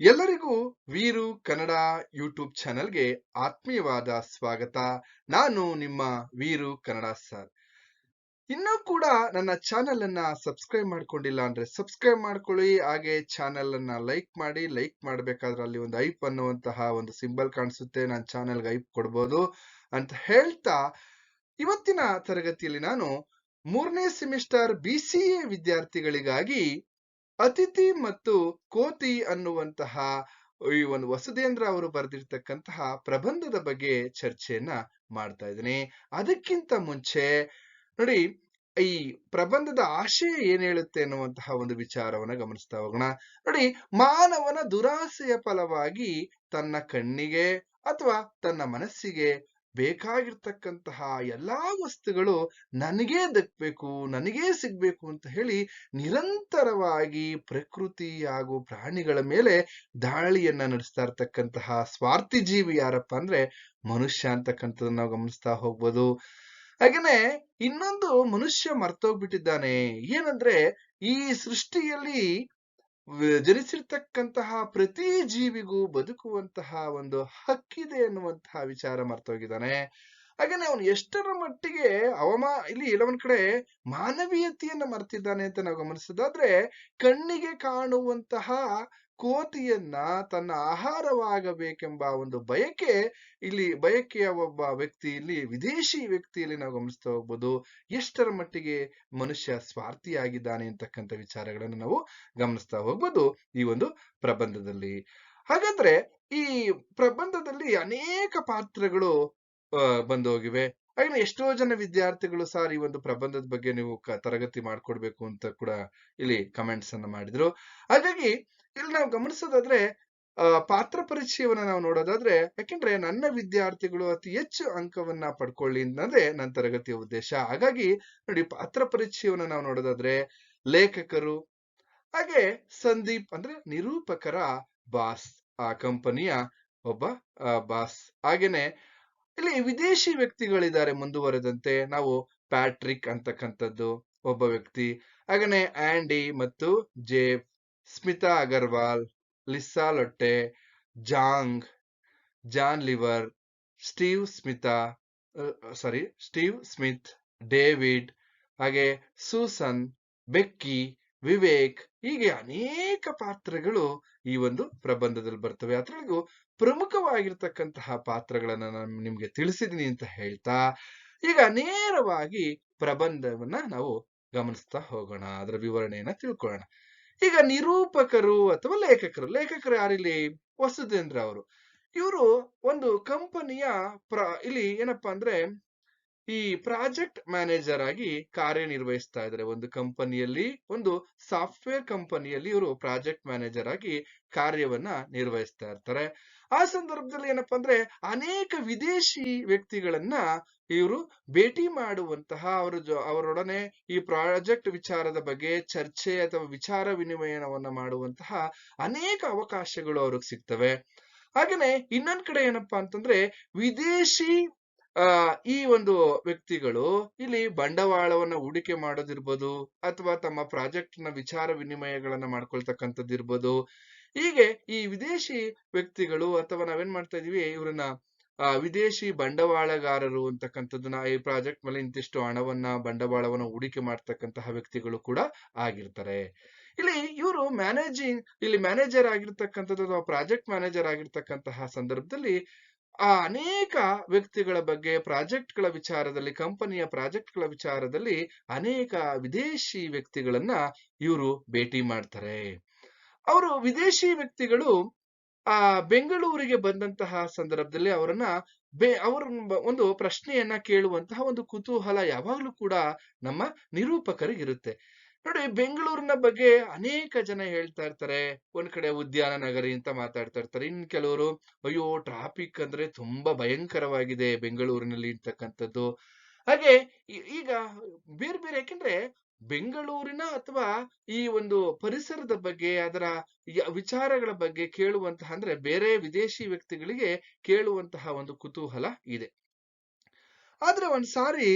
ಎಲ್ಲರಿಗೂ ವೀರು ಕನ್ನಡ ಯೂಟ್ಯೂಬ್ ಚಾನೆಲ್ಗೆ ಆತ್ಮೀಯವಾದ ಸ್ವಾಗತ. ನಾನು ನಿಮ್ಮ ವೀರು ಕನ್ನಡ ಸರ್. ಇನ್ನೂ ಕೂಡ ನನ್ನ ಚಾನೆಲ್ ಅನ್ನ ಸಬ್ಸ್ಕ್ರೈಬ್ ಮಾಡ್ಕೊಂಡಿಲ್ಲ ಅಂದ್ರೆ ಸಬ್ಸ್ಕ್ರೈಬ್ ಮಾಡ್ಕೊಳ್ಳಿ, ಹಾಗೆ ಚಾನೆಲ್ ಅನ್ನ ಲೈಕ್ ಮಾಡಿ, ಲೈಕ್ ಮಾಡ್ಬೇಕಾದ್ರೆ ಅಲ್ಲಿ ಒಂದು ಐಪ್ ಅನ್ನುವಂತಹ ಒಂದು ಸಿಂಬಲ್ ಕಾಣಿಸುತ್ತೆ ನನ್ನ ಚಾನೆಲ್ಗೆ ಐಪ್ ಕೊಡ್ಬೋದು ಅಂತ ಹೇಳ್ತಾ ಇವತ್ತಿನ ತರಗತಿಯಲ್ಲಿ ನಾನು ಮೂರನೇ ಸೆಮಿಸ್ಟರ್ ಬಿ ಸಿ ಎ ವಿದ್ಯಾರ್ಥಿಗಳಿಗಾಗಿ ಅತಿಥಿ ಮತ್ತು ಕೋತಿ ಅನ್ನುವಂತಹ ಈ ಒಂದು ವಸುದೇಂದ್ರ ಅವರು ಬರೆದಿರ್ತಕ್ಕಂತಹ ಪ್ರಬಂಧದ ಬಗ್ಗೆ ಚರ್ಚೆಯನ್ನ ಮಾಡ್ತಾ ಇದ್ದೀನಿ. ಅದಕ್ಕಿಂತ ಮುಂಚೆ ನೋಡಿ, ಈ ಪ್ರಬಂಧದ ಆಶಯ ಏನ್ ಹೇಳುತ್ತೆ ಅನ್ನುವಂತಹ ಒಂದು ವಿಚಾರವನ್ನ ಗಮನಿಸ್ತಾ ಹೋಗೋಣ. ನೋಡಿ, ಮಾನವನ ದುರಾಸೆಯ ಫಲವಾಗಿ ತನ್ನ ಕಣ್ಣಿಗೆ ಅಥವಾ ತನ್ನ ಮನಸ್ಸಿಗೆ ಬೇಕಾಗಿರ್ತಕ್ಕಂತಹ ಎಲ್ಲಾ ವಸ್ತುಗಳು ನನಗೇ ದಕ್ಕಬೇಕು ನನಗೇ ಸಿಗ್ಬೇಕು ಅಂತ ಹೇಳಿ ನಿರಂತರವಾಗಿ ಪ್ರಕೃತಿ ಹಾಗೂ ಪ್ರಾಣಿಗಳ ಮೇಲೆ ದಾಳಿಯನ್ನ ನಡೆಸ್ತಾ ಇರ್ತಕ್ಕಂತಹ ಸ್ವಾರ್ಥಿ ಜೀವಿ ಯಾರಪ್ಪ ಅಂದ್ರೆ ಮನುಷ್ಯ ಅಂತಕ್ಕಂಥದ್ದನ್ನ ನಾವು ಗಮನಿಸ್ತಾ ಹೋಗ್ಬೋದು. ಹಾಗೇನೆ ಇನ್ನೊಂದು ಮನುಷ್ಯ ಮರ್ತೋಗ್ಬಿಟ್ಟಿದ್ದಾನೆ, ಏನಂದ್ರೆ ಈ ಸೃಷ್ಟಿಯಲ್ಲಿ ಜನಿಸಿರ್ತಕ್ಕಂತಹ ಪ್ರತಿ ಜೀವಿಗೂ ಬದುಕುವಂತಹ ಒಂದು ಹಕ್ಕಿದೆ ಅನ್ನುವಂತಹ ವಿಚಾರ ಮರ್ತೋಗಿದ್ದಾನೆ. ಹಾಗೇನೆ ಅವನು ಎಷ್ಟರ ಮಟ್ಟಿಗೆ ಅವಮಾ, ಇಲ್ಲಿ ಎಲ್ಲೊಂದ್ ಕಡೆ ಮಾನವೀಯತೆಯನ್ನ ಮರ್ತಿದ್ದಾನೆ ಅಂತ ನಾವು ಗಮನಿಸೋದಾದ್ರೆ ಕಣ್ಣಿಗೆ ಕಾಣುವಂತಹ ಕೋತಿಯನ್ನ ತನ್ನ ಆಹಾರವಾಗಬೇಕೆಂಬ ಒಂದು ಬಯಕೆ ಇಲ್ಲಿ ಬಯಕೆಯ ಒಬ್ಬ ವ್ಯಕ್ತಿಯಲ್ಲಿ ವಿದೇಶಿ ವ್ಯಕ್ತಿಯಲ್ಲಿ ನಾವು ಗಮನಿಸ್ತಾ ಹೋಗ್ಬೋದು. ಎಷ್ಟರ ಮಟ್ಟಿಗೆ ಮನುಷ್ಯ ಸ್ವಾರ್ಥಿಯಾಗಿದ್ದಾನೆ ಅಂತಕ್ಕಂಥ ವಿಚಾರಗಳನ್ನು ನಾವು ಗಮನಿಸ್ತಾ ಹೋಗ್ಬೋದು ಈ ಒಂದು ಪ್ರಬಂಧದಲ್ಲಿ. ಹಾಗಾದ್ರೆ ಈ ಪ್ರಬಂಧದಲ್ಲಿ ಅನೇಕ ಪಾತ್ರಗಳು ಅಹ್ ಬಂದು ಹೋಗಿವೆ ಹಾಗೆ ಎಷ್ಟೋ ಜನ ವಿದ್ಯಾರ್ಥಿಗಳು ಸರ್ ಈ ಒಂದು ಪ್ರಬಂಧದ ಬಗ್ಗೆ ನೀವು ತರಗತಿ ಮಾಡ್ಕೊಡ್ಬೇಕು ಅಂತ ಕೂಡ ಇಲ್ಲಿ ಕಮೆಂಟ್ಸ್ ಅನ್ನ ಮಾಡಿದ್ರು. ಹಾಗಾಗಿ ಇಲ್ಲಿ ನಾವು ಗಮನಿಸೋದಾದ್ರೆ ಪಾತ್ರ ಪರಿಚಯವನ್ನ ನಾವು ನೋಡೋದಾದ್ರೆ, ಯಾಕೆಂದ್ರೆ ನನ್ನ ವಿದ್ಯಾರ್ಥಿಗಳು ಅತಿ ಹೆಚ್ಚು ಅಂಕವನ್ನ ಪಡ್ಕೊಳ್ಳಿ ಅಂದ್ರೆ ನನ್ನ ತರಗತಿಯ ಉದ್ದೇಶ. ಹಾಗಾಗಿ ನೋಡಿ, ಪಾತ್ರ ಪರಿಚಯವನ್ನ ನಾವು ನೋಡೋದಾದ್ರೆ, ಲೇಖಕರು, ಹಾಗೆ ಸಂದೀಪ್ ಅಂದ್ರೆ ನಿರೂಪಕರ ಬಾಸ್ ಆ ಕಂಪನಿಯ ಒಬ್ಬ ಬಾಸ್ ಹಾಗೇನೆ ಇಲ್ಲಿ ವಿದೇಶಿ ವ್ಯಕ್ತಿಗಳಿದ್ದಾರೆ ಮುಂದುವರೆದಂತೆ ನಾವು ಪ್ಯಾಟ್ರಿಕ್ ಅಂತಕ್ಕಂಥದ್ದು, ಒಬ್ಬ ವ್ಯಕ್ತಿ. ಹಾಗೇನೆ ಆಂಡಿ ಮತ್ತು Jeff Smita Agarwal, Lisa Lotte, Zhang, John Lever, Steve Smita sorry, Steve Smith, David, ಹಾಗೆ ಸೂಸನ್, ಬೆಕ್ಕಿ, ವಿವೇಕ್ ಹೀಗೆ ಅನೇಕ ಪಾತ್ರಗಳು ಈ ಒಂದು ಪ್ರಬಂಧದಲ್ಲಿ ಬರ್ತವೆ. ಅದ್ರೊಳಗೂ ಪ್ರಮುಖವಾಗಿರ್ತಕ್ಕಂತಹ ಪಾತ್ರಗಳನ್ನ ನಾನು ನಿಮ್ಗೆ ತಿಳಿಸಿದೀನಿ ಅಂತ ಹೇಳ್ತಾ, ಈಗ ನೇರವಾಗಿ ಪ್ರಬಂಧವನ್ನ ನಾವು ಗಮನಿಸ್ತಾ ಹೋಗೋಣ, ಅದರ ವಿವರಣೆಯನ್ನ ತಿಳ್ಕೊಳ್ಳೋಣ. ಈಗ ನಿರೂಪಕರು ಅಥವಾ ಲೇಖಕರು ಲೇಖಕರು ಯಾರಿಲ್ಲಿ? ವಸುಧೇಂದ್ರ ಅವರು. ಇವರು ಒಂದು ಕಂಪನಿಯ ಪ್ರ, ಇಲ್ಲಿ ಏನಪ್ಪಾ ಅಂದ್ರೆ ಈ ಪ್ರಾಜೆಕ್ಟ್ ಮ್ಯಾನೇಜರ್ ಆಗಿ ಕಾರ್ಯನಿರ್ವಹಿಸ್ತಾ ಇದ್ದಾರೆ ಒಂದು ಕಂಪನಿಯಲ್ಲಿ, ಒಂದು ಸಾಫ್ಟ್ವೇರ್ ಕಂಪನಿಯಲ್ಲಿ ಇವರು ಪ್ರಾಜೆಕ್ಟ್ ಮ್ಯಾನೇಜರ್ ಆಗಿ ಕಾರ್ಯವನ್ನ ನಿರ್ವಹಿಸ್ತಾ ಇರ್ತಾರೆ. ಆ ಸಂದರ್ಭದಲ್ಲಿ ಏನಪ್ಪಾ ಅಂದ್ರೆ ಅನೇಕ ವಿದೇಶಿ ವ್ಯಕ್ತಿಗಳನ್ನ ಇವರು ಭೇಟಿ ಮಾಡುವಂತಹ ಅವರ ಅವರೊಡನೆ ಈ ಪ್ರಾಜೆಕ್ಟ್ ವಿಚಾರದ ಬಗ್ಗೆ ಚರ್ಚೆ ಅಥವಾ ವಿಚಾರ ವಿನಿಮಯವನ್ನ ಮಾಡುವಂತಹ ಅನೇಕ ಅವಕಾಶಗಳು ಅವ್ರಿಗೆ ಸಿಗ್ತವೆ. ಹಾಗೇನೆ ಇನ್ನೊಂದ್ ಕಡೆ ಏನಪ್ಪಾ ಅಂತಂದ್ರೆ ವಿದೇಶಿ, ಆ, ಈ ಒಂದು ವ್ಯಕ್ತಿಗಳು ಇಲ್ಲಿ ಬಂಡವಾಳವನ್ನ ಹೂಡಿಕೆ ಮಾಡೋದಿರ್ಬೋದು ಅಥವಾ ತಮ್ಮ ಪ್ರಾಜೆಕ್ಟ್ನ ವಿಚಾರ ವಿನಿಮಯಗಳನ್ನ ಮಾಡ್ಕೊಳ್ತಕ್ಕಂಥದ್ದು ಇರ್ಬೋದು ಹೀಗೆ ಈ ವಿದೇಶಿ ವ್ಯಕ್ತಿಗಳು ಅಥವಾ ನಾವೇನ್ ಮಾಡ್ತಾ ಇದೀವಿ ಇವ್ರನ್ನ ಆ, ವಿದೇಶಿ ಬಂಡವಾಳಗಾರರು ಅಂತಕ್ಕಂಥದ್ದನ್ನ ಈ ಪ್ರಾಜೆಕ್ಟ್ ಮೇಲೆ ಇಂತಿಷ್ಟು ಹಣವನ್ನ ಬಂಡವಾಳವನ್ನ ಹೂಡಿಕೆ ಮಾಡ್ತಕ್ಕಂತಹ ವ್ಯಕ್ತಿಗಳು ಕೂಡ ಆಗಿರ್ತಾರೆ. ಇಲ್ಲಿ ಇವರು ಮ್ಯಾನೇಜಿಂಗ್ ಇಲ್ಲಿ ಮ್ಯಾನೇಜರ್ ಆಗಿರ್ತಕ್ಕಂಥದ್ದು ಅಥವಾ ಪ್ರಾಜೆಕ್ಟ್ ಮ್ಯಾನೇಜರ್ ಆಗಿರ್ತಕ್ಕಂತಹ ಸಂದರ್ಭದಲ್ಲಿ ಆ ಅನೇಕ ವ್ಯಕ್ತಿಗಳ ಬಗ್ಗೆ ಪ್ರಾಜೆಕ್ಟ್ಗಳ ವಿಚಾರದಲ್ಲಿ ಕಂಪನಿಯ ಪ್ರಾಜೆಕ್ಟ್ಗಳ ವಿಚಾರದಲ್ಲಿ ಅನೇಕ ವಿದೇಶಿ ವ್ಯಕ್ತಿಗಳನ್ನ ಇವರು ಭೇಟಿ ಮಾಡ್ತಾರೆ. ಅವರು ವಿದೇಶಿ ವ್ಯಕ್ತಿಗಳು, ಆ, ಬೆಂಗಳೂರಿಗೆ ಬಂದಂತಹ ಸಂದರ್ಭದಲ್ಲಿ ಅವರನ್ನ ಬೆ, ಅವರ ಒಂದು ಪ್ರಶ್ನೆಯನ್ನ ಕೇಳುವಂತಹ ಒಂದು ಕುತೂಹಲ ಯಾವಾಗ್ಲೂ ಕೂಡ ನಮ್ಮ ನಿರೂಪಕರಿಗಿರುತ್ತೆ. ನೋಡಿ, ಬೆಂಗಳೂರಿನ ಬಗ್ಗೆ ಅನೇಕ ಜನ ಹೇಳ್ತಾ ಇರ್ತಾರೆ. ಒಂದ್ ಕಡೆ ಉದ್ಯಾನ ನಗರಿ ಅಂತ ಮಾತಾಡ್ತಾ ಇರ್ತಾರೆ. ಇನ್ ಕೆಲವರು, ಅಯ್ಯೋ ಟ್ರಾಫಿಕ್ ಅಂದ್ರೆ ತುಂಬಾ ಭಯಂಕರವಾಗಿದೆ ಬೆಂಗಳೂರಿನಲ್ಲಿ ಇರ್ತಕ್ಕಂಥದ್ದು ಹಾಗೆ ಈಗ ಬೇರೆ ಬೇರೆ, ಯಾಕೆಂದ್ರೆ ಬೆಂಗಳೂರಿನ ಅಥವಾ ಈ ಒಂದು ಪರಿಸರದ ಬಗ್ಗೆ, ಅದರ ವಿಚಾರಗಳ ಬಗ್ಗೆ ಕೇಳುವಂತಹ, ಅಂದ್ರೆ ಬೇರೆ ವಿದೇಶಿ ವ್ಯಕ್ತಿಗಳಿಗೆ ಕೇಳುವಂತಹ ಒಂದು ಕುತೂಹಲ ಇದೆ. ಆದ್ರೆ ಒಂದ್ ಸಾರಿ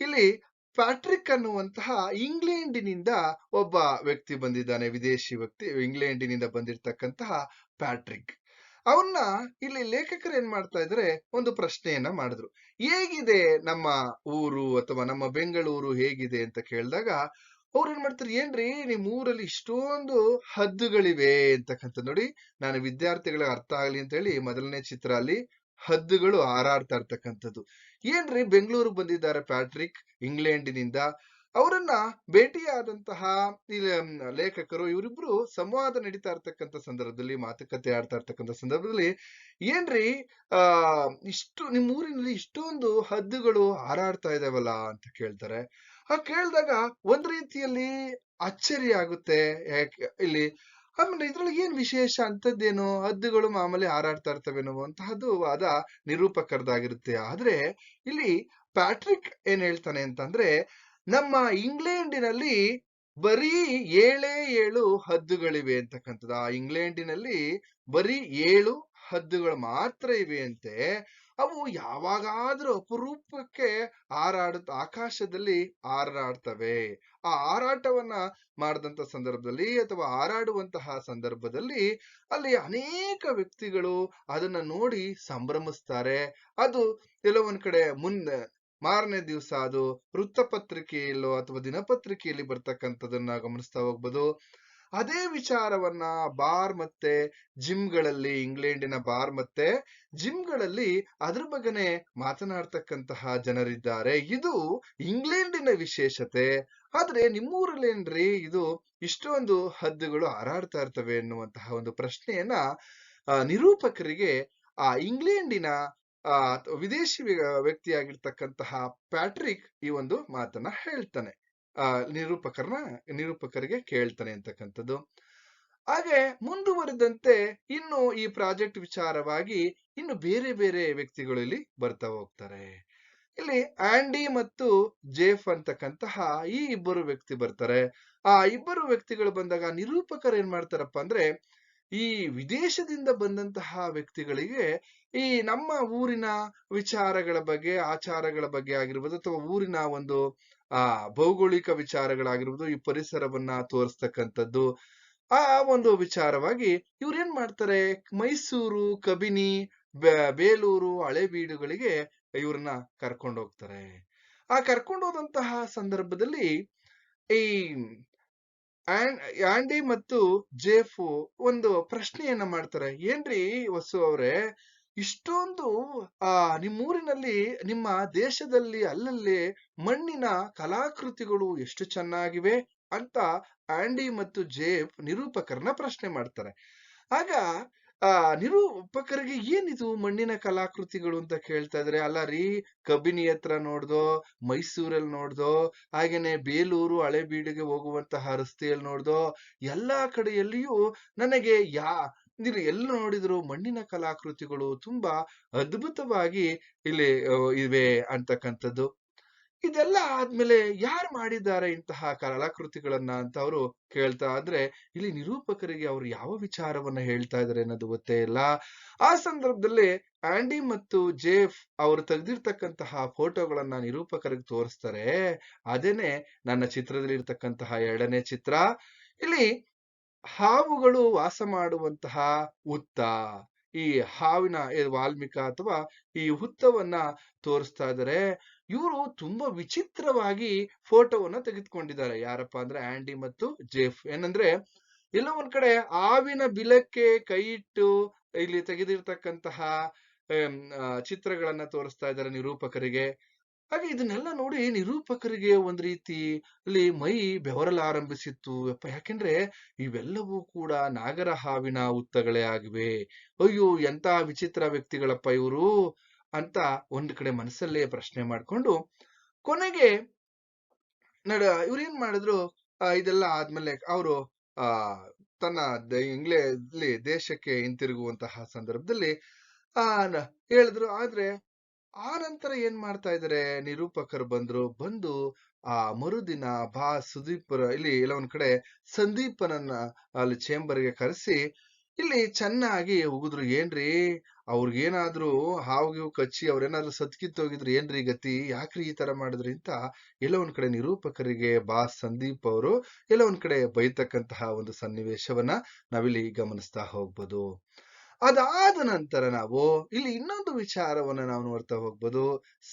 ಇಲ್ಲಿ ಪ್ಯಾಟ್ರಿಕ್ ಅನ್ನುವಂತಹ ಇಂಗ್ಲೆಂಡಿನಿಂದ ಒಬ್ಬ ವ್ಯಕ್ತಿ ಬಂದಿದ್ದಾನೆ, ವಿದೇಶಿ ವ್ಯಕ್ತಿ, ಇಂಗ್ಲೆಂಡಿನಿಂದ ಬಂದಿರತಕ್ಕಂತಹ ಪ್ಯಾಟ್ರಿಕ್. ಅವನ್ನ ಇಲ್ಲಿ ಲೇಖಕರು ಏನ್ ಮಾಡ್ತಾ ಇದ್ರೆ ಒಂದು ಪ್ರಶ್ನೆಯನ್ನ ಮಾಡಿದ್ರು. ಹೇಗಿದೆ ನಮ್ಮ ಊರು ಅಥವಾ ನಮ್ಮ ಬೆಂಗಳೂರು ಹೇಗಿದೆ ಅಂತ ಕೇಳಿದಾಗ ಅವ್ರು ಏನ್ ಮಾಡ್ತಾರೆ, ಏನ್ರಿ ನಿಮ್ ಊರಲ್ಲಿ ಇಷ್ಟೊಂದು ಹದ್ದುಗಳಿವೆ ಅಂತಕ್ಕಂಥ ನೋಡಿ, ನಾನು ವಿದ್ಯಾರ್ಥಿಗಳಿಗೆ ಅರ್ಥ ಆಗ್ಲಿ ಅಂತ ಹೇಳಿ ಮೊದಲನೇ ಚಿತ್ರ ಅಲ್ಲಿ ಹದ್ದುಗಳು ಹಾರಾಡ್ತಾ ಇರ್ತಕ್ಕಂಥದ್ದು. ಏನ್ರಿ ಬೆಂಗಳೂರಿಗೆ ಬಂದಿದ್ದಾರೆ ಪ್ಯಾಟ್ರಿಕ್, ಇಂಗ್ಲೆಂಡಿನಿಂದ ಅವರನ್ನ ಭೇಟಿಯಾದಂತಹ ಲೇಖಕರು ಇವರಿಬ್ರು ಸಂವಾದ ನಡೀತಾ ಇರ್ತಕ್ಕಂಥ ಸಂದರ್ಭದಲ್ಲಿ, ಮಾತುಕತೆ ಆಡ್ತಾ ಇರ್ತಕ್ಕಂಥ ಸಂದರ್ಭದಲ್ಲಿ ಏನ್ರಿ, ಆ, ಇಷ್ಟು ನಿಮ್ಮ ಊರಿನಲ್ಲಿ ಇಷ್ಟೊಂದು ಹದ್ದುಗಳು ಹಾರಾಡ್ತಾ ಇದಾವಲ್ಲ ಅಂತ ಕೇಳ್ತಾರೆ. ಆ ಕೇಳಿದಾಗ ಒಂದ್ ರೀತಿಯಲ್ಲಿ ಅಚ್ಚರಿ ಆಗುತ್ತೆ. ಯಾಕೆ, ಇಲ್ಲಿ ಆಮೇಲೆ ಇದ್ರೊಳಗೆ ಏನ್ ವಿಶೇಷ ಅಂತದ್ದೇನು? ಹದ್ದುಗಳು ಮಾಮೂಲಿ ಹಾರಾಡ್ತಾ ಇರ್ತವೆ ಅನ್ನುವಂತಹದ್ದು ವಾದ ನಿರೂಪಕರದಾಗಿರುತ್ತೆ ಆದ್ರೆ ಇಲ್ಲಿ ಪ್ಯಾಟ್ರಿಕ್ ಏನ್ ಹೇಳ್ತಾನೆ ಅಂತಂದ್ರೆ ನಮ್ಮ ಇಂಗ್ಲೆಂಡಿನಲ್ಲಿ ಬರೀ ಏಳೇ ಏಳು ಹದ್ದುಗಳಿವೆ ಅಂತಕ್ಕಂಥದ್ದು. ಆ ಇಂಗ್ಲೆಂಡಿನಲ್ಲಿ ಬರೀ ಏಳು ಹದ್ದುಗಳು ಮಾತ್ರ ಇವೆ ಅಂತೆ ಅವು ಯಾವಾಗಾದ್ರೂ ಅಪರೂಪಕ್ಕೆ ಹಾರಾಡುತ್ತ, ಆಕಾಶದಲ್ಲಿ ಹಾರಾಡ್ತವೆ. ಆ ಹಾರಾಟವನ್ನ ಮಾಡಿದಂತ ಸಂದರ್ಭದಲ್ಲಿ ಅಥವಾ ಹಾರಾಡುವಂತಹ ಸಂದರ್ಭದಲ್ಲಿ ಅಲ್ಲಿ ಅನೇಕ ವ್ಯಕ್ತಿಗಳು ಅದನ್ನ ನೋಡಿ ಸಂಭ್ರಮಿಸ್ತಾರೆ. ಅದು ಕೆಲವೊಂದ್ ಕಡೆ ಮುಂದೆ ಮಾರನೇ ದಿವಸ ಅದು ವೃತ್ತಪತ್ರಿಕೆಯಲ್ಲೋ ಅಥವಾ ದಿನಪತ್ರಿಕೆಯಲ್ಲಿ ಬರ್ತಕ್ಕಂಥದನ್ನ ಗಮನಿಸ್ತಾ ಹೋಗ್ಬೋದು. ಅದೇ ವಿಚಾರವನ್ನ ಬಾರ್ ಮತ್ತೆ ಜಿಮ್ಗಳಲ್ಲಿ, ಇಂಗ್ಲೆಂಡಿನ ಬಾರ್ ಮತ್ತೆ ಜಿಮ್ಗಳಲ್ಲಿ ಅದ್ರ ಬಗ್ಗೆನೆ ಮಾತನಾಡ್ತಕ್ಕಂತಹ ಜನರಿದ್ದಾರೆ. ಇದು ಇಂಗ್ಲೆಂಡಿನ ವಿಶೇಷತೆ. ಆದ್ರೆ ನಿಮ್ಮೂರಲ್ಲೇನ್ರಿ ಇದು ಇಷ್ಟೊಂದು ಹದ್ದುಗಳು ಹಾರಾಡ್ತಾ ಇರ್ತವೆ ಎನ್ನುವಂತಹ ಒಂದು ಪ್ರಶ್ನೆಯನ್ನ ನಿರೂಪಕರಿಗೆ ಆ ಇಂಗ್ಲೆಂಡಿನ ವಿದೇಶಿ ವ್ಯ- ವ್ಯಕ್ತಿಯಾಗಿರ್ತಕ್ಕಂತಹ ಪ್ಯಾಟ್ರಿಕ್ ಈ ಒಂದು ಮಾತನ್ನ ಹೇಳ್ತಾನೆ. ಆ ನಿರೂಪಕರನ್ನ ನಿರೂಪಕರಿಗೆ ಕೇಳ್ತಾನೆ ಅಂತಕ್ಕಂಥದ್ದು. ಹಾಗೆ ಮುಂದುವರೆದಂತೆ ಇನ್ನು ಈ ಪ್ರಾಜೆಕ್ಟ್ ವಿಚಾರವಾಗಿ ಇನ್ನು ಬೇರೆ ಬೇರೆ ವ್ಯಕ್ತಿಗಳು ಇಲ್ಲಿ ಬರ್ತಾ ಹೋಗ್ತಾರೆ. ಇಲ್ಲಿ ಆಂಡಿ ಮತ್ತು ಜೇಫ್ ಅಂತಕ್ಕಂತಹ ಈ ಇಬ್ಬರು ವ್ಯಕ್ತಿ ಬರ್ತಾರೆ. ಆ ಇಬ್ಬರು ವ್ಯಕ್ತಿಗಳು ಬಂದಾಗ ನಿರೂಪಕರು ಏನ್ ಮಾಡ್ತಾರಪ್ಪ ಅಂದ್ರೆ ಈ ವಿದೇಶದಿಂದ ಬಂದಂತಹ ವ್ಯಕ್ತಿಗಳಿಗೆ ಈ ನಮ್ಮ ಊರಿನ ವಿಚಾರಗಳ ಬಗ್ಗೆ, ಆಚಾರಗಳ ಬಗ್ಗೆ ಆಗಿರ್ಬೋದು ಅಥವಾ ಊರಿನ ಒಂದು, ಆ, ಭೌಗೋಳಿಕ ವಿಚಾರಗಳಾಗಿರ್ಬೋದು ಈ ಪರಿಸರವನ್ನ ತೋರಿಸ್ತಕ್ಕಂಥದ್ದು, ಆ ಒಂದು ವಿಚಾರವಾಗಿ ಇವ್ರೇನ್ ಮಾಡ್ತಾರೆ? ಮೈಸೂರು, ಕಬಿನಿ ಬೇಲೂರು ಹಳೆಬೀಡುಗಳಿಗೆ ಇವ್ರನ್ನ ಕರ್ಕೊಂಡು ಹೋಗ್ತಾರೆ ಆ ಕರ್ಕೊಂಡು ಹೋದಂತಹ ಸಂದರ್ಭದಲ್ಲಿ ಈ ಆಂಡಿ ಮತ್ತು ಜೇಫು ಒಂದು ಪ್ರಶ್ನೆಯನ್ನ ಮಾಡ್ತಾರೆ. ಏನ್ರಿ ವಸು ಅವ್ರೆ? ಇಷ್ಟೊಂದು, ಆ, ನಿಮ್ಮೂರಿನಲ್ಲಿ, ನಿಮ್ಮ ದೇಶದಲ್ಲಿ, ಅಲ್ಲಲ್ಲಿ ಮಣ್ಣಿನ ಕಲಾಕೃತಿಗಳು ಎಷ್ಟು ಚೆನ್ನಾಗಿವೆ ಅಂತ ಆಂಡಿ ಮತ್ತು ಜೇಫ್ ನಿರೂಪಕರನ್ನ ಪ್ರಶ್ನೆ ಮಾಡ್ತಾರೆ. ಆಗ ಆ, ನಿರೂಪಕರಿಗೆ ಏನಿದು ಮಣ್ಣಿನ ಕಲಾಕೃತಿಗಳು ಅಂತ ಕೇಳ್ತಾ ಇದ್ರೆ, ಅಲ್ಲ ರೀ, ಕಬಿನಿ ಹತ್ರ ನೋಡ್ದೋ ಮೈಸೂರಲ್ಲಿ ನೋಡ್ದೋ, ಹಾಗೇನೆ ಬೇಲೂರು ಹಳೆಬೀಡಿಗೆ ಹೋಗುವಂತಹ ರಸ್ತೆಯಲ್ಲಿ ನೋಡ್ದೋ, ಎಲ್ಲಾ ಕಡೆಯಲ್ಲಿಯೂ ನನಗೆ ಯಾ ನೀರು ಎಲ್ಲ ನೋಡಿದ್ರು ಮಣ್ಣಿನ ಕಲಾಕೃತಿಗಳು ತುಂಬಾ ಅದ್ಭುತವಾಗಿ ಇಲ್ಲಿ, ಇವೆ ಅಂತಕ್ಕಂಥದ್ದು. ಇದೆಲ್ಲ ಆದ್ಮೇಲೆ ಯಾರು ಮಾಡಿದ್ದಾರೆ ಇಂತಹ ಕಲಾಕೃತಿಗಳನ್ನ ಅಂತ ಅವರು ಕೇಳ್ತಾ ಆದ್ರೆ ಇಲ್ಲಿ ನಿರೂಪಕರಿಗೆ ಅವರು ಯಾವ ವಿಚಾರವನ್ನ ಹೇಳ್ತಾ ಇದ್ದಾರೆ ಅನ್ನೋದು ಗೊತ್ತೇ ಇಲ್ಲ. ಆ ಸಂದರ್ಭದಲ್ಲಿ ಆಂಡಿ ಮತ್ತು ಜೇಫ್ ಅವರು ತೆಗೆದಿರ್ತಕ್ಕಂತಹ ಫೋಟೋಗಳನ್ನ ನಿರೂಪಕರಿಗೆ ತೋರಿಸ್ತಾರೆ. ಅದೇನೆ ನನ್ನ ಚಿತ್ರದಲ್ಲಿ ಇರ್ತಕ್ಕಂತಹ ಎರಡನೇ ಚಿತ್ರ. ಇಲ್ಲಿ ಹಾವುಗಳು ವಾಸ ಮಾಡುವಂತಹ ಹುತ್ತ ಈ ಹಾವಿನ ವಾಲ್ಮೀಕ ಅಥವಾ ಈ ಹುತ್ತವನ್ನ ತೋರಿಸ್ತಾ ಇದ್ದಾರೆ ಇವರು ತುಂಬಾ ವಿಚಿತ್ರವಾಗಿ ಫೋಟೋವನ್ನ ತೆಗೆದುಕೊಂಡಿದ್ದಾರೆ. ಯಾರಪ್ಪ ಅಂದ್ರೆ ಆಂಡಿ ಮತ್ತು ಜೇಫ್. ಏನಂದ್ರೆ, ಎಲ್ಲೋ ಒಂದ್ ಕಡೆ ಹಾವಿನ ಬಿಲಕ್ಕೆ ಕೈ ಇಟ್ಟು ಇಲ್ಲಿ ತೆಗೆದಿರ್ತಕ್ಕಂತಹ ಚಿತ್ರಗಳನ್ನ ತೋರಿಸ್ತಾ ಇದ್ದಾರೆ ನಿರೂಪಕರಿಗೆ. ಹಾಗೆ ಇದನ್ನೆಲ್ಲ ನೋಡಿ ನಿರೂಪಕರಿಗೆ ಒಂದ್ ರೀತಿ ಅಲ್ಲಿ ಮೈ ಬೆವರಲಾರಂಭಿಸಿತ್ತು ಯಾಕೆಂದ್ರೆ ಇವೆಲ್ಲವೂ ಕೂಡ ನಾಗರ ಹಾವಿನ ಉತ್ತಗಳೇ ಆಗಿವೆ. ಅಯ್ಯೋ ಎಂತ ವಿಚಿತ್ರ ವ್ಯಕ್ತಿಗಳಪ್ಪ ಇವರು ಅಂತ ಒಂದ್ ಕಡೆ ಮನಸ್ಸಲ್ಲೇ ಪ್ರಶ್ನೆ ಮಾಡ್ಕೊಂಡು ಕೊನೆಗೆ ನಡ ಇವ್ರೇನ್ ಮಾಡಿದ್ರು? ಇದೆಲ್ಲ ಆದ್ಮೇಲೆ ಅವರು, ಆ, ತನ್ನ ಇಂಗ್ಲೇ ದೇಶಕ್ಕೆ ಹಿಂತಿರುಗುವಂತಹ ಸಂದರ್ಭದಲ್ಲಿ, ಆ ಹೇಳಿದ್ರು. ಆದ್ರೆ ಆ ನಂತರ ಏನ್ ಮಾಡ್ತಾ ಇದಾರೆ? ನಿರೂಪಕರು ಬಂದ್ರು, ಬಂದು ಆ ಮರುದಿನ ಬಾ ಸುದೀಪರ, ಇಲ್ಲಿ ಎಲ್ಲ ಒಂದ್ ಕಡೆ ಸಂದೀಪನನ್ನ ಅಲ್ಲಿ ಚೇಂಬರ್ಗೆ ಕರೆಸಿ, ಇಲ್ಲಿ ಚೆನ್ನಾಗಿ ಉಗಿದ್ರು. ಏನ್ರಿ? ಅವ್ರಿಗೇನಾದ್ರೂ ಹಾವು ಕಚ್ಚಿ ಅವ್ರೇನಾದ್ರೂ ಸತ್ಕಿತ್ತೋಗಿದ್ರು ಏನ್ರಿ ಗತಿ? ಯಾಕ್ರಿ ಈ ತರ ಮಾಡಿದ್ರಿ ಅಂತ ಎಲ್ಲ ಒಂದ್ ಕಡೆ ನಿರೂಪಕರಿಗೆ ಬಾ ಸಂದೀಪ್ ಅವರು ಎಲ್ಲ ಒಂದ್ ಕಡೆ ಬೈತಕ್ಕಂತಹ ಒಂದು ಸನ್ನಿವೇಶವನ್ನ ನಾವಿಲ್ಲಿ ಗಮನಿಸ್ತಾ ಹೋಗ್ಬೋದು. ಅದಾದ ನಂತರ ನಾವು ಇಲ್ಲಿ ಇನ್ನೊಂದು ವಿಚಾರವನ್ನ ನಾವು ನೋಡ್ತಾ ಹೋಗ್ಬೋದು.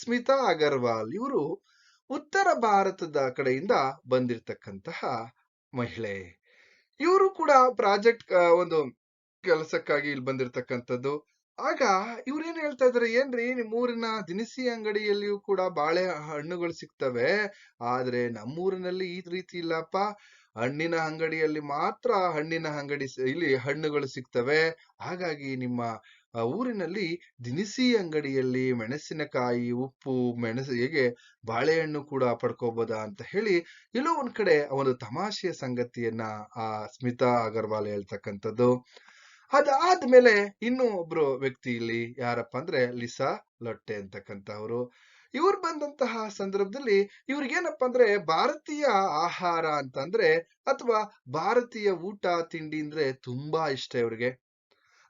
ಸ್ಮಿತಾ ಅಗರ್ವಾಲ್ ಇವರು ಉತ್ತರ ಭಾರತದ ಕಡೆಯಿಂದ ಬಂದಿರತಕ್ಕಂತಹ ಮಹಿಳೆ. ಇವರು ಕೂಡ ಪ್ರಾಜೆಕ್ಟ್ ಒಂದು ಕೆಲಸಕ್ಕಾಗಿ ಇಲ್ಲಿ ಬಂದಿರತಕ್ಕಂಥದ್ದು. ಆಗ ಇವ್ರೇನ್ ಹೇಳ್ತಾ ಇದಾರೆ, ಏನ್ರಿ ನಿಮ್ಮೂರಿನ ದಿನಸಿ ಅಂಗಡಿಯಲ್ಲಿಯೂ ಕೂಡ ಬಾಳೆ ಹಣ್ಣುಗಳು ಸಿಗ್ತವೆ. ಆದ್ರೆ ನಮ್ಮೂರಿನಲ್ಲಿ ಈ ರೀತಿ ಇಲ್ಲಪ್ಪ. ಹಣ್ಣಿನ ಅಂಗಡಿಯಲ್ಲಿ ಮಾತ್ರ ಹಣ್ಣಿನ ಅಂಗಡಿ ಇಲ್ಲಿ ಹಣ್ಣುಗಳು ಸಿಗ್ತವೆ. ಹಾಗಾಗಿ ನಿಮ್ಮ ಊರಿನಲ್ಲಿ ದಿನಸಿ ಅಂಗಡಿಯಲ್ಲಿ ಮೆಣಸಿನಕಾಯಿ, ಉಪ್ಪು, ಮೆಣಸು ಹೇಗೆ ಬಾಳೆಹಣ್ಣು ಕೂಡ ಪಡ್ಕೋಬೋದಾ ಅಂತ ಹೇಳಿ ಎಲ್ಲೋ ಒಂದ್ ಕಡೆ ಒಂದು ತಮಾಷೆಯ ಸಂಗತಿಯನ್ನ, ಆ, ಸ್ಮಿತಾ ಅಗರ್ವಾಲ್ ಹೇಳ್ತಕ್ಕಂಥದ್ದು. ಅದಾದ್ಮೇಲೆ ಇನ್ನೂ ಒಬ್ರು ವ್ಯಕ್ತಿ ಇಲ್ಲಿ ಯಾರಪ್ಪ ಅಂದ್ರೆ ಲಿಸಾ ಲೊಟ್ಟೆ ಅಂತಕ್ಕಂಥವ್ರು. ಇವ್ರು ಬಂದಂತಹ ಸಂದರ್ಭದಲ್ಲಿ ಇವ್ರಿಗೇನಪ್ಪ ಅಂದ್ರೆ ಭಾರತೀಯ ಆಹಾರ ಅಂತಂದ್ರೆ ಅಥವಾ ಭಾರತೀಯ ಊಟ ತಿಂಡಿ ಅಂದ್ರೆ ತುಂಬಾ ಇಷ್ಟ ಇವ್ರಿಗೆ.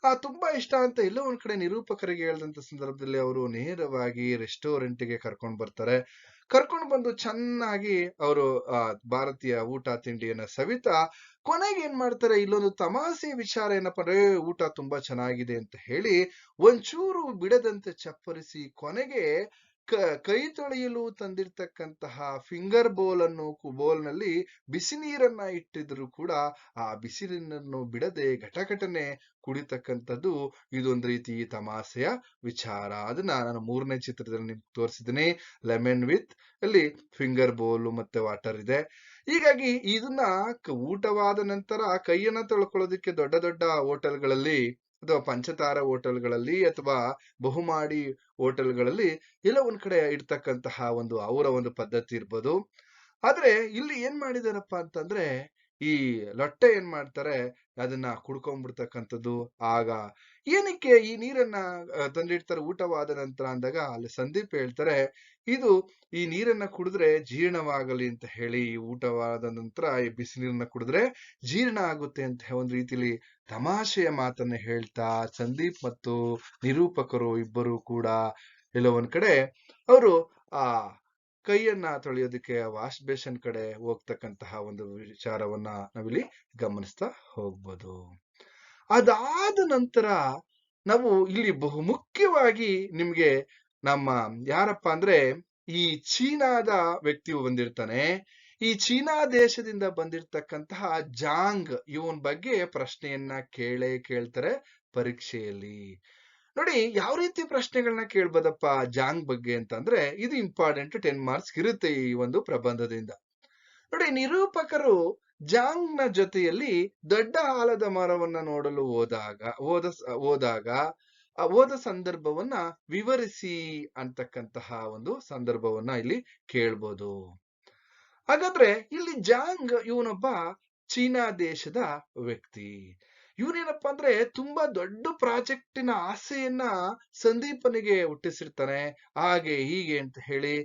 ಆ ತುಂಬಾ ಇಷ್ಟ ಅಂತ ಎಲ್ಲೋ ಒಂದ್ ಕಡೆ ನಿರೂಪಕರಿಗೆ ಹೇಳಿದಂತ ಸಂದರ್ಭದಲ್ಲಿ ಅವರು ನೇರವಾಗಿ ರೆಸ್ಟೋರೆಂಟ್ಗೆ ಕರ್ಕೊಂಡ್ ಬರ್ತಾರೆ. ಕರ್ಕೊಂಡು ಬಂದು ಚೆನ್ನಾಗಿ ಅವರು, ಆ, ಭಾರತೀಯ ಊಟ ತಿಂಡಿಯನ್ನ ಸವಿತಾ ಕೊನೆಗೆ ಏನ್ ಮಾಡ್ತಾರೆ? ಇಲ್ಲೊಂದು ತಮಾಸೆ ವಿಚಾರ ಏನಪ್ಪ ಅಂದ್ರೆ ಊಟ ತುಂಬಾ ಚೆನ್ನಾಗಿದೆ ಅಂತ ಹೇಳಿ ಒಂಚೂರು ಬಿಡದಂತೆ ಚಪ್ಪರಿಸಿ ಕೊನೆಗೆ ಕ- ಕೈ ತೊಳೆಯಲು ತಂದಿರ್ತಕ್ಕಂತಹ ಫಿಂಗರ್ ಬೋಲ್ ಅನ್ನು ಬೋಲ್ನಲ್ಲಿ ಬಿಸಿ ನೀರನ್ನ ಇಟ್ಟಿದ್ರು ಕೂಡ ಆ ಬಿಸಿ ನೀರನ್ನು ಬಿಡದೆ ಘಟಘಟನೆ ಕುಡಿತಕ್ಕಂಥದ್ದು ಇದೊಂದು ರೀತಿ ತಮಾಸೆಯ ವಿಚಾರ. ಅದನ್ನ ನಾನು ಮೂರನೇ ಚಿತ್ರದಲ್ಲಿ ನಿಮ್ಗೆ ತೋರಿಸಿದ್ದೀನಿ. ಲೆಮನ್ ವಿತ್ ಅಲ್ಲಿ ಫಿಂಗರ್ ಬೋಲ್ ಮತ್ತೆ ವಾಟರ್ ಇದೆ. ಹೀಗಾಗಿ ಇದನ್ನ ಊಟವಾದ ನಂತರ ಕೈಯನ್ನ ತೊಳ್ಕೊಳ್ಳೋದಕ್ಕೆ ದೊಡ್ಡ ದೊಡ್ಡ ಹೋಟೆಲ್ಗಳಲ್ಲಿ ಅಥವಾ ಪಂಚತಾರ ಹೋಟೆಲ್ಗಳಲ್ಲಿ ಅಥವಾ ಬಹುಮಾಡಿ ಹೋಟೆಲ್ಗಳಲ್ಲಿ ಎಲ್ಲ ಒಂದ್ ಕಡೆ ಇಡ್ತಕ್ಕಂತಹ ಒಂದು ಅವರ ಒಂದು ಪದ್ಧತಿ ಇರ್ಬೋದು. ಆದ್ರೆ ಇಲ್ಲಿ ಏನ್ ಮಾಡಿದಾರಪ್ಪ ಅಂತಂದ್ರೆ ಈ ಲೊಟ್ಟೆ ಏನ್ ಮಾಡ್ತಾರೆ? ಅದನ್ನ ಕುಡ್ಕೊಂಡ್ಬಿಡ್ತಕ್ಕಂಥದ್ದು ಆಗ. ಏನಕ್ಕೆ ಈ ನೀರನ್ನ ತಂದಿಡ್ತಾರೆ ಊಟವಾದ ನಂತರ ಅಂದಾಗ ಅಲ್ಲಿ ಸಂದೀಪ್ ಹೇಳ್ತಾರೆ, ಇದು ಈ ನೀರನ್ನ ಕುಡಿದ್ರೆ ಜೀರ್ಣವಾಗಲಿ ಅಂತ ಹೇಳಿ ಈ ಊಟವಾದ ನಂತರ ಈ ಬಿಸಿ ನೀರನ್ನ ಕುಡಿದ್ರೆ ಜೀರ್ಣ ಆಗುತ್ತೆ ಅಂತ ಒಂದ್ ರೀತಿಲಿ ತಮಾಷೆಯ ಮಾತನ್ನ ಹೇಳ್ತಾ ಸಂದೀಪ್ ಮತ್ತು ನಿರೂಪಕರು ಇಬ್ಬರು ಕೂಡ ಎಲ್ಲೋ ಒಂದ್ ಕಡೆ, ಅವರು, ಆ ಕೈಯನ್ನ ತೊಳೆಯೋದಕ್ಕೆ ವಾಶ್ ಬೇಸನ್ ಕಡೆ ಹೋಗ್ತಕ್ಕಂತಹ ಒಂದು ವಿಚಾರವನ್ನ ನಾವಿಲ್ಲಿ ಗಮನಿಸ್ತಾ ಹೋಗ್ಬೋದು. ಅದಾದ ನಂತರ ನಾವು ಇಲ್ಲಿ ಬಹು ಮುಖ್ಯವಾಗಿ ನಿಮ್ಗೆ ನಮ್ಮ ಯಾರಪ್ಪ ಅಂದ್ರೆ ಈ ಚೀನಾದ ವ್ಯಕ್ತಿ ಬಂದಿರ್ತಾನೆ. ಈ ಚೀನಾ ದೇಶದಿಂದ ಬಂದಿರತಕ್ಕಂತಹ ಜಾಂಗ್ ಇವನ್ ಬಗ್ಗೆ ಪ್ರಶ್ನೆಯನ್ನ ಕೇಳೇ ಕೇಳ್ತಾರೆ ಪರೀಕ್ಷೆಯಲ್ಲಿ. ನೋಡಿ, ಯಾವ ರೀತಿ ಪ್ರಶ್ನೆಗಳನ್ನ ಕೇಳ್ಬೋದಪ್ಪ ಜಾಂಗ್ ಬಗ್ಗೆ ಅಂತಂದ್ರೆ, ಇದು ಇಂಪಾರ್ಟೆಂಟ್ ಟೆನ್ ಮಾರ್ಕ್ಸ್ ಇರುತ್ತೆ ಈ ಒಂದು ಪ್ರಬಂಧದಿಂದ. ನೋಡಿ, ನಿರೂಪಕರು ಜಾಂಗ್ನ ಜೊತೆಯಲ್ಲಿ ದೊಡ್ಡ ಆಲದ ಮರವನ್ನ ನೋಡಲು ಹೋದಾಗ, ಹೋದ ಹೋದಾಗ ಓದ ಸಂದರ್ಭವನ್ನ ವಿವರಿಸಿ ಅಂತಕ್ಕಂತಹ ಒಂದು ಸಂದರ್ಭವನ್ನ ಇಲ್ಲಿ ಕೇಳ್ಬೋದು. ಹಾಗಾದ್ರೆ ಇಲ್ಲಿ ಜಾಂಗ್ ಇವನೊಬ್ಬ ಚೀನಾ ದೇಶದ ವ್ಯಕ್ತಿ. ಇವನೇನಪ್ಪ ಅಂದ್ರೆ ತುಂಬಾ ದೊಡ್ಡ ಪ್ರಾಜೆಕ್ಟಿನ ಆಸೆಯನ್ನ ಸಂದೀಪನಿಗೆ ಹುಟ್ಟಿಸಿರ್ತಾನೆ. ಹಾಗೆ ಹೀಗೆ ಅಂತ ಹೇಳಿ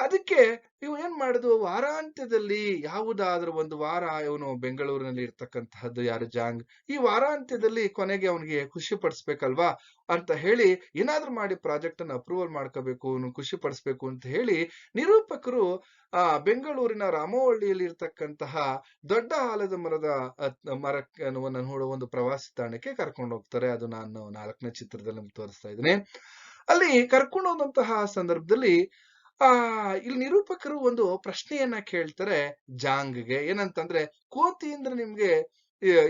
ಅದಕ್ಕೆ ಇವ್ ಏನ್ ಮಾಡುದು? ವಾರಾಂತ್ಯದಲ್ಲಿ ಯಾವುದಾದ್ರೂ ಒಂದು ವಾರ ಇವನು ಬೆಂಗಳೂರಿನಲ್ಲಿ ಇರ್ತಕ್ಕಂತಹದ್ದು ಯಾರು ಜಾಂಗ್, ಈ ವಾರಾಂತ್ಯದಲ್ಲಿ ಕೊನೆಗೆ ಅವನಿಗೆ ಖುಷಿ ಪಡಿಸ್ಬೇಕಲ್ವಾ ಅಂತ ಹೇಳಿ ಏನಾದ್ರೂ ಮಾಡಿ ಪ್ರಾಜೆಕ್ಟ್ ಅನ್ನ ಅಪ್ರೂವಲ್ ಮಾಡ್ಕೋಬೇಕು, ಅವನು ಖುಷಿ ಪಡಿಸ್ಬೇಕು ಅಂತ ಹೇಳಿ ನಿರೂಪಕರು, ಆ, ಬೆಂಗಳೂರಿನ ರಾಮವಳ್ಳಿಯಲ್ಲಿ ಇರ್ತಕ್ಕಂತಹ ದೊಡ್ಡ ಆಲದ ಮರದ ಮರ ಮರಕ್ಕೆ ನೋಡುವ ಒಂದು ಪ್ರವಾಸಿ ತಾಣಕ್ಕೆ ಕರ್ಕೊಂಡು ಹೋಗ್ತಾರೆ. ಅದು ನಾನು ನಾಲ್ಕನೇ ಚಿತ್ರದಲ್ಲಿ ತೋರಿಸ್ತಾ ಇದ್ದೀನಿ. ಅಲ್ಲಿ ಕರ್ಕೊಂಡು ಹೋದಂತಹ ಸಂದರ್ಭದಲ್ಲಿ ಆ, ಇಲ್ಲಿ ನಿರೂಪಕರು ಒಂದು ಪ್ರಶ್ನೆಯನ್ನ ಕೇಳ್ತಾರೆ ಜಾಂಗ್ಗೆ. ಏನಂತಂದ್ರೆ ಕೋತಿ ಅಂದ್ರೆ ನಿಮ್ಗೆ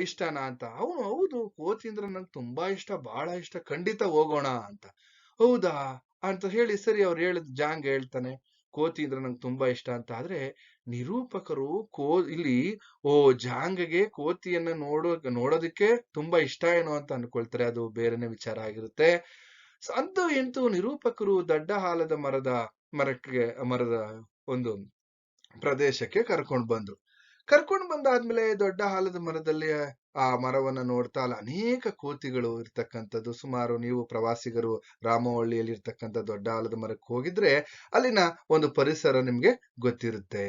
ಇಷ್ಟನಾ? ಅಂತ. ಅವನು ಹೌದು. ಕೋತಿ ಅಂದ್ರೆ ನಂಗೆ ತುಂಬಾ ಇಷ್ಟ ಬಹಳ ಇಷ್ಟ. ಖಂಡಿತ ಹೋಗೋಣ ಅಂತ. ಹೌದಾ? ಅಂತ ಹೇಳಿ ಸರಿ, ಅವ್ರು ಹೇಳಿದ್, ಜಾಂಗ್ ಹೇಳ್ತಾನೆ ಕೋತಿ ಅಂದ್ರೆ ನಂಗೆ ತುಂಬಾ ಇಷ್ಟ ಅಂತ. ಆದ್ರೆ, ನಿರೂಪಕರು ಕೋ, ಇಲ್ಲಿ, ಓ, ಜಾಂಗ್ಗೆ ಕೋತಿಯನ್ನ ನೋಡೋ, ನೋಡೋದಕ್ಕೆ ತುಂಬಾ ಇಷ್ಟ ಏನೋ ಅಂತ ಅನ್ಕೊಳ್ತಾರೆ. ಅದು ಬೇರೆನೆ ವಿಚಾರ ಆಗಿರುತ್ತೆ. ಅಂತೂ ಎಂತೂ ನಿರೂಪಕರು ದಡ್ಡ ಹಾಲದ ಮರದ ಮರಕ್ಕೆ, ಮರದ ಒಂದು ಪ್ರದೇಶಕ್ಕೆ ಕರ್ಕೊಂಡು ಬಂದ್ರು. ಕರ್ಕೊಂಡು ಬಂದಾದ್ಮೇಲೆ ದೊಡ್ಡ ಆಲದ ಮರದಲ್ಲಿ ಆ ಮರವನ್ನ ನೋಡ್ತಾ ಅನೇಕ ಕೋತಿಗಳು ಇರ್ತಕ್ಕಂಥದ್ದು. ಸುಮಾರು ನೀವು ಪ್ರವಾಸಿಗರು ರಾಮವಳ್ಳಿಯಲ್ಲಿ ಇರ್ತಕ್ಕಂಥ ದೊಡ್ಡ ಆಲದ ಮರಕ್ಕೆ ಹೋಗಿದ್ರೆ ಅಲ್ಲಿನ ಒಂದು ಪರಿಸರ ನಿಮ್ಗೆ ಗೊತ್ತಿರುತ್ತೆ.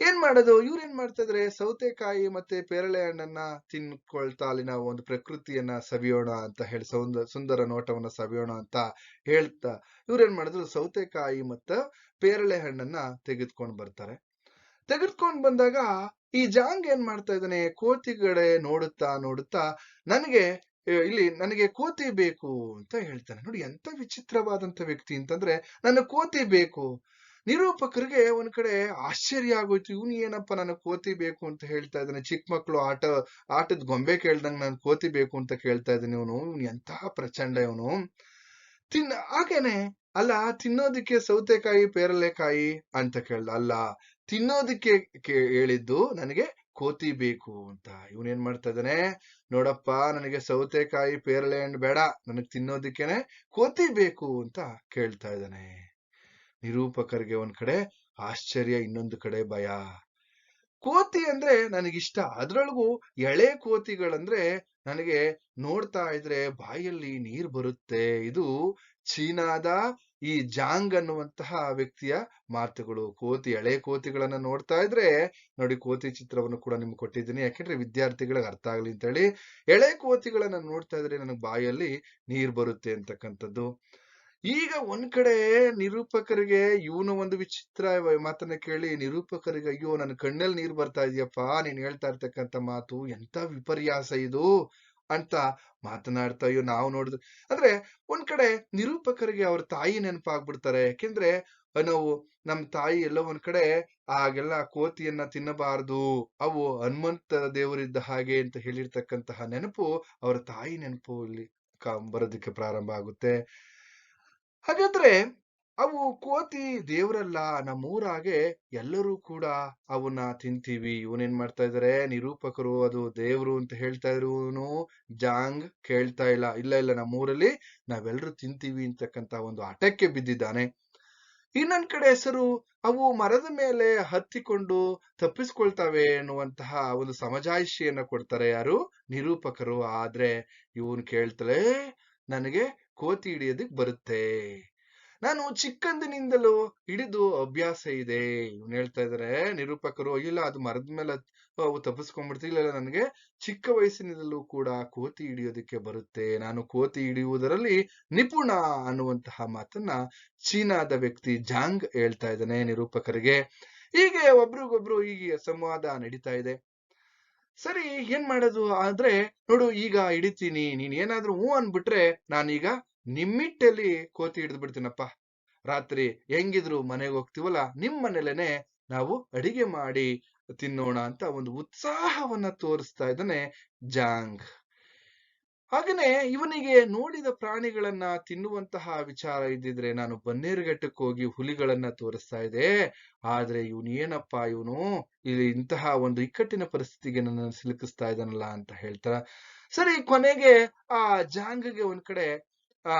ಏನ್ ಮಾಡೋದು? ಇವ್ರು ಏನ್ ಮಾಡ್ತಾ ಇದ್ರೆ ಸೌತೆಕಾಯಿ ಮತ್ತೆ ಪೇರಳೆ ಹಣ್ಣನ್ನ ತಿನ್ಕೊಳ್ತಾ ನಾವು ಒಂದು ಪ್ರಕೃತಿಯನ್ನ ಸವಿಯೋಣ ಅಂತ ಹೇಳಿ, ಸೌಂದ, ಸುಂದರ ನೋಟವನ್ನ ಸವಿಯೋಣ ಅಂತ ಹೇಳ್ತಾ, ಇವ್ರು ಏನ್ ಮಾಡಿದ್ರು? ಸೌತೆಕಾಯಿ ಮತ್ತು ಪೇರಳೆ ಹಣ್ಣನ್ನ ತೆಗೆದುಕೊಂಡು ಬರ್ತಾರೆ. ತೆಗೆದುಕೊಂಡು ಬಂದಾಗ ಈ ಜಾಂಗ್ ಏನ್ ಮಾಡ್ತಾ ಇದ್ದಾನೆ? ಕೋತಿಗಡೆ ನೋಡುತ್ತಾ ನೋಡುತ್ತಾ ನನಗೆ ಇಲ್ಲಿ ನನಗೆ ಕೋತಿ ಬೇಕು ಅಂತ ಹೇಳ್ತಾನೆ. ನೋಡಿ, ಎಂತ ವಿಚಿತ್ರವಾದಂತ ವ್ಯಕ್ತಿ ಅಂತಂದ್ರೆ, ನನ್ನ ಕೋತಿ ಬೇಕು. ನಿರೂಪಕರಿಗೆ ಒಂದ್ ಕಡೆ ಆಶ್ಚರ್ಯ ಆಗೋಯ್ತು, ಇವನು ಏನಪ್ಪ ನನಗೆ ಕೋತಿ ಬೇಕು ಅಂತ ಹೇಳ್ತಾ ಇದ್ದಾನೆ? ಚಿಕ್ಕ ಮಕ್ಕಳು ಆಟ, ಆಟದ ಗೊಂಬೆ ಕೇಳ್ದಂಗ್ ನನ್ ಕೋತಿ ಬೇಕು ಅಂತ ಕೇಳ್ತಾ ಇದ್ದಾನೆ ಇವನು? ಇವನು ಎಂತ ಪ್ರಚಂಡ ಇವನು? ತಿನ್ನ ಹಾಗೇನೆ, ಅಲ್ಲ, ತಿನ್ನೋದಿಕ್ಕೆ ಸೌತೆಕಾಯಿ, ಪೇರಲೆಕಾಯಿ ಅಂತ ಕೇಳ್ದ, ಅಲ್ಲ, ತಿನ್ನೋದಿಕ್ಕೆ ಹೇಳಿದ್ದು ನನಗೆ ಕೋತಿ ಬೇಕು ಅಂತ. ಇವನ್ ಏನ್ ಮಾಡ್ತಾ ಇದ್ದಾನೆ? ನೋಡಪ್ಪ, ನನಗೆ ಸೌತೆಕಾಯಿ, ಪೇರಲೆ ಹಣ್ಣು ಬೇಡ, ನನಗೆ ತಿನ್ನೋದಿಕ್ಕೇನೆ ಕೋತಿ ಬೇಕು ಅಂತ ಕೇಳ್ತಾ ಇದ್ದಾನೆ. ನಿರೂಪಕರಿಗೆ ಒಂದ್ ಕಡೆ, ಆಶ್ಚರ್ಯ ಇನ್ನೊಂದು ಕಡೆ ಭಯ. ಕೋತಿ ಅಂದ್ರೆ ನನಗಿಷ್ಟ. ಅದ್ರೊಳಗೂ ಎಳೆ ಕೋತಿಗಳಂದ್ರೆ ನನಗೆ ನೋಡ್ತಾ ಇದ್ರೆ ಬಾಯಲ್ಲಿ ನೀರ್ ಬರುತ್ತೆ. ಇದು ಚೀನಾದ ಈ ಜಾಂಗ್ ಅನ್ನುವಂತಹ ವ್ಯಕ್ತಿಯ ಮಾತುಗಳು. ಕೋತಿ, ಎಳೆ ಕೋತಿಗಳನ್ನ ನೋಡ್ತಾ ಇದ್ರೆ, ನೋಡಿ ಕೋತಿ ಚಿತ್ರವನ್ನು ಕೂಡ ನಿಮ್ಗೆ ಕೊಟ್ಟಿದ್ದೀನಿ. ಯಾಕೆಂದ್ರೆ ವಿದ್ಯಾರ್ಥಿಗಳಿಗೆ ಅರ್ಥ ಆಗ್ಲಿ ಅಂತ ಹೇಳಿ ಎಳೆ ಕೋತಿಗಳನ್ನ ನೋಡ್ತಾ ಇದ್ರೆ ನನಗೆ ಬಾಯಲ್ಲಿ ನೀರ್ ಬರುತ್ತೆ ಅಂತಕ್ಕಂಥದ್ದು. ಈಗ ಒಂದ್ ಕಡೆ ನಿರೂಪಕರಿಗೆ, ಇವನು ಒಂದು ವಿಚಿತ್ರ ಮಾತನ್ನ ಕೇಳಿ, ನಿರೂಪಕರಿಗೆ ಅಯ್ಯೋ ನನ್ನ ಕಣ್ಣಲ್ಲಿ ನೀರ್ ಬರ್ತಾ ಇದೆಯಪ್ಪ, ನೀನ್ ಹೇಳ್ತಾ ಇರ್ತಕ್ಕಂಥ ಮಾತು ಎಂತ ವಿಪರ್ಯಾಸ ಇದು? ಅಂತ ಮಾತನಾಡ್ತಾ ಅಯ್ಯೋ ನಾವು ನೋಡಿದ್ರು ಅಂದ್ರೆ ಒಂದ್ ಕಡೆ ನಿರೂಪಕರಿಗೆ ಅವ್ರ ತಾಯಿ ನೆನಪಾಗ್ಬಿಡ್ತಾರೆ. ಯಾಕೆಂದ್ರೆ, ನಾವು ನಮ್ ತಾಯಿ ಎಲ್ಲ ಒಂದ್ ಕಡೆ ಆಗೆಲ್ಲ ಕೋತಿಯನ್ನ ತಿನ್ನಬಾರದು, ಅವು ಹನುಮಂತ ದೇವರಿದ್ದ ಹಾಗೆ ಅಂತ ಹೇಳಿರ್ತಕ್ಕಂತಹ ನೆನಪು ಅವರ ತಾಯಿ ನೆನಪು ಇಲ್ಲಿ ಬರೋದಕ್ಕೆ ಪ್ರಾರಂಭ ಆಗುತ್ತೆ. ಹಾಗಾದ್ರೆ ಅವು ಕೋತಿ ದೇವರಲ್ಲ ನಮ್ಮೂರಾಗೆ ಎಲ್ಲರೂ ಕೂಡ ಅವನ್ನ ತಿಂತೀವಿ. ಇವನೇನ್ ಮಾಡ್ತಾ ಇದಾರೆ? ನಿರೂಪಕರು, ಅದು ದೇವ್ರು ಅಂತ ಹೇಳ್ತಾ ಇದ್ರು ಇವನು ಜಾಂಗ್ ಕೇಳ್ತಾ ಇಲ್ಲ. ಇಲ್ಲ ಇಲ್ಲ, ನಮ್ಮೂರಲ್ಲಿ ನಾವೆಲ್ಲರೂ ತಿಂತೀವಿ ಅಂತಕ್ಕಂತ ಒಂದು ಆಟಕ್ಕೆ ಬಿದ್ದಿದ್ದಾನೆ. ಇನ್ನೊಂದ್ ಕಡೆ ಹೆಸರು ಅವು ಮರದ ಮೇಲೆ ಹತ್ತಿಕೊಂಡು ತಪ್ಪಿಸ್ಕೊಳ್ತಾವೆ ಎನ್ನುವಂತಹ ಒಂದು ಸಮಜಾಯಿಷಿಯನ್ನ ಕೊಡ್ತಾರೆ ಯಾರು? ನಿರೂಪಕರು. ಆದ್ರೆ ಇವನು ಕೇಳ್ತಲೇ, ನನಗೆ ಕೋತಿ ಹಿಡಿಯೋದಕ್ ಬರುತ್ತೆ. ನಾನು ಚಿಕ್ಕಂದಿನಿಂದಲೂ ಹಿಡಿದು ಅಭ್ಯಾಸ ಇದೆ. ಇವ್ನು ಹೇಳ್ತಾ ಇದಾರೆ, ನಿರೂಪಕರು ಇಲ್ಲ ಅದು ಮರದ ಮೇಲೆ ಅವು ತಪ್ಪಿಸ್ಕೊಂಡ್ಬಿಡ್ತಿಲ್ಲ ನನಗೆ ಚಿಕ್ಕ ವಯಸ್ಸಿನಿಂದಲೂ ಕೂಡ ಕೋತಿ ಹಿಡಿಯೋದಕ್ಕೆ ಬರುತ್ತೆ. ನಾನು ಕೋತಿ ಹಿಡಿಯುವುದರಲ್ಲಿ ನಿಪುಣ ಅನ್ನುವಂತಹ ಮಾತನ್ನ ಚೀನಾದ ವ್ಯಕ್ತಿ ಜಾಂಗ್ ಹೇಳ್ತಾ ಇದ್ದಾನೆ ನಿರೂಪಕರಿಗೆ. ಹೀಗೆ ಒಬ್ರಿಗೊಬ್ರು ಹೀಗೆ ಸಂವಾದ ನಡೀತಾ ಇದೆ. ಸರಿ, ಏನ್ ಮಾಡೋದು? ಆದ್ರೆ ನೋಡು, ಈಗ ಹಿಡಿತೀನಿ. ನೀನ್ ಏನಾದ್ರೂ ಹೂ ಅನ್ಬಿಟ್ರೆ ನಾನೀಗ ನಿಮ್ಮಿಟ್ಟಲ್ಲಿ ಕೋತಿ ಹಿಡಿದು ಬಿಡ್ತೀನಪ್ಪ ರಾತ್ರಿ ಹೆಂಗಿದ್ರು ಮನೆಗೆ ಹೋಗ್ತೀವಲ್ಲ, ನಿಮ್ ಮನೇಲೇನೆ ನಾವು ಅಡಿಗೆ ಮಾಡಿ ತಿನ್ನೋಣ ಅಂತ ಒಂದು ಉತ್ಸಾಹವನ್ನ ತೋರಿಸ್ತಾ ಇದ್ದಾನೆ ಜಾಂಗ್. ಹಾಗೇನೆ ಇವನಿಗೆ ನೋಡಿದ ಪ್ರಾಣಿಗಳನ್ನ ತಿನ್ನುವಂತಹ ವಿಚಾರ ಇದ್ದಿದ್ರೆ ನಾನು ಬನ್ನೇರುಘಟ್ಟಕ್ಕೆ ಹೋಗಿ ಹುಲಿಗಳನ್ನ ತೋರಿಸ್ತಾ ಇದೆ ಆದ್ರೆ ಇವನು ಏನಪ್ಪಾ ಇವನು? ಇಲ್ಲಿ ಇಂತಹ ಒಂದು ಇಕ್ಕಟ್ಟಿನ ಪರಿಸ್ಥಿತಿಗೆ ನನ್ನ ಸಿಲುಕಿಸ್ತಾ ಇದ್ದಾನಲ್ಲ ಅಂತ ಹೇಳ್ತಾರ ಸರಿ, ಕೊನೆಗೆ ಆ ಜಾಂಗಗೆ ಒಂದ್ ಕಡೆ ಆ,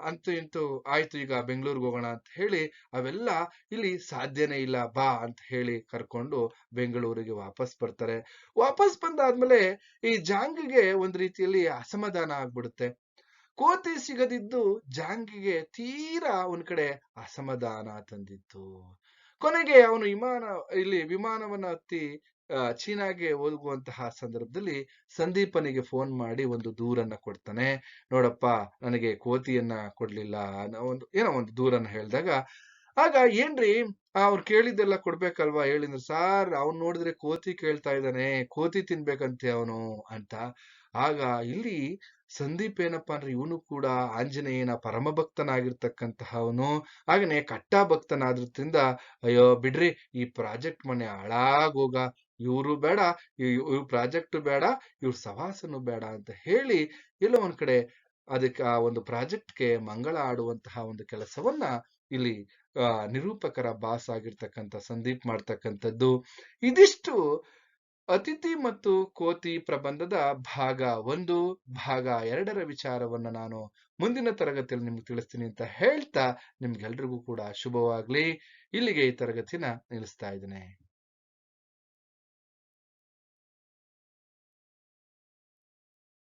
ಅಂತೂ ಇಂತೂ ಆಯ್ತು, ಈಗ ಬೆಂಗಳೂರಿಗೆ ಹೋಗೋಣ ಅಂತ ಹೇಳಿ ಅವೆಲ್ಲ ಇಲ್ಲಿ ಸಾಧ್ಯನೇ ಇಲ್ಲ, ಬಾ ಅಂತ ಹೇಳಿ ಕರ್ಕೊಂಡು ಬೆಂಗಳೂರಿಗೆ ವಾಪಸ್ ಬರ್ತಾರೆ. ವಾಪಸ್ ಬಂದಾದ್ಮೇಲೆ ಈ ಜಾಂಗಿಗೆ ಒಂದ್ ರೀತಿಯಲ್ಲಿ ಅಸಮಾಧಾನ ಆಗ್ಬಿಡುತ್ತೆ. ಕೋತಿ ಸಿಗದಿದ್ದು ಜಾಂಗಿಗೆ ತೀರಾ ಒಂದ್ ಕಡೆ ಅಸಮಾಧಾನ ತಂದಿತ್ತು. ಕೊನೆಗೆ ಅವನು ವಿಮಾನ, ಇಲ್ಲಿ ವಿಮಾನವನ್ನ ಹತ್ತಿ ಚೀನಾಗೆ ಹೋಗುವಂತಹ ಸಂದರ್ಭದಲ್ಲಿ ಸಂದೀಪನಿಗೆ ಫೋನ್ ಮಾಡಿ ಒಂದು ದೂರನ್ನ ಕೊಡ್ತಾನೆ. ನೋಡಪ್ಪ, ನನಗೆ ಕೋತಿಯನ್ನ ಕೊಡ್ಲಿಲ್ಲ, ಅನ್ನೋ ಒಂದು, ಏನೋ ಒಂದು ದೂರನ್ನ ಹೇಳಿದಾಗ, ಆಗ ಏನ್ರಿ, ಅವ್ರು ಕೇಳಿದ್ದೆಲ್ಲ ಕೊಡ್ಬೇಕಲ್ವಾ? ಹೇಳಿದ್ರು, ಸಾರ್, ಅವ್ನ್ ನೋಡಿದ್ರೆ ಕೋತಿ ಕೇಳ್ತಾ ಇದ್ದಾನೆ, ಕೋತಿ ತಿನ್ಬೇಕಂತೆ ಅವನು, ಅಂತ. ಆಗ ಇಲ್ಲಿ ಸಂದೀಪ್ ಏನಪ್ಪಾ ಅಂದ್ರೆ ಇವನು ಕೂಡ ಆಂಜನೇಯನ ಪರಮ ಭಕ್ತನಾಗಿರ್ತಕ್ಕಂತಹ ಅವನು ಹಾಗನೆ ಕಟ್ಟ ಭಕ್ತನಾದ್ರಿಂದ ಅಯ್ಯೋ, ಬಿಡ್ರಿ, ಈ ಪ್ರಾಜೆಕ್ಟ್ ಮನೆ ಹಾಳಾಗೋಗ. ಇವ್ರು ಬೇಡ ಇವ್ರ ಪ್ರಾಜೆಕ್ಟ್ ಬೇಡ, ಇವ್ರ ಸವಾಸನು ಬೇಡ ಅಂತ ಹೇಳಿ ಎಲ್ಲೋ ಒಂದ್ ಕಡೆ ಅದಕ್ಕೆ ಆ ಒಂದು ಪ್ರಾಜೆಕ್ಟ್ಗೆ ಮಂಗಳ ಆಡುವಂತಹ ಒಂದು ಕೆಲಸವನ್ನ ಇಲ್ಲಿ ನಿರೂಪಕರ ಬಾಸ್ ಆಗಿರ್ತಕ್ಕಂಥ ಸಂದೀಪ್ ಮಾಡ್ತಕ್ಕಂಥದ್ದು. ಇದಿಷ್ಟು ಅತಿಥಿ ಮತ್ತು ಕೋತಿ ಪ್ರಬಂಧದ ಭಾಗ ಒಂದು, ಭಾಗ ಎರಡರ ವಿಚಾರವನ್ನ ನಾನು ಮುಂದಿನ ತರಗತಿಯಲ್ಲಿ ನಿಮ್ಗೆ ತಿಳಿಸ್ತೀನಿ ಅಂತ ಹೇಳ್ತಾ ನಿಮ್ಗೆಲ್ರಿಗೂ ಕೂಡ ಶುಭವಾಗ್ಲಿ. ಇಲ್ಲಿಗೆ ಈ ತರಗತಿನ ನಿಲ್ಲಿಸ್ತಾ ಇದ್ದೇನೆ.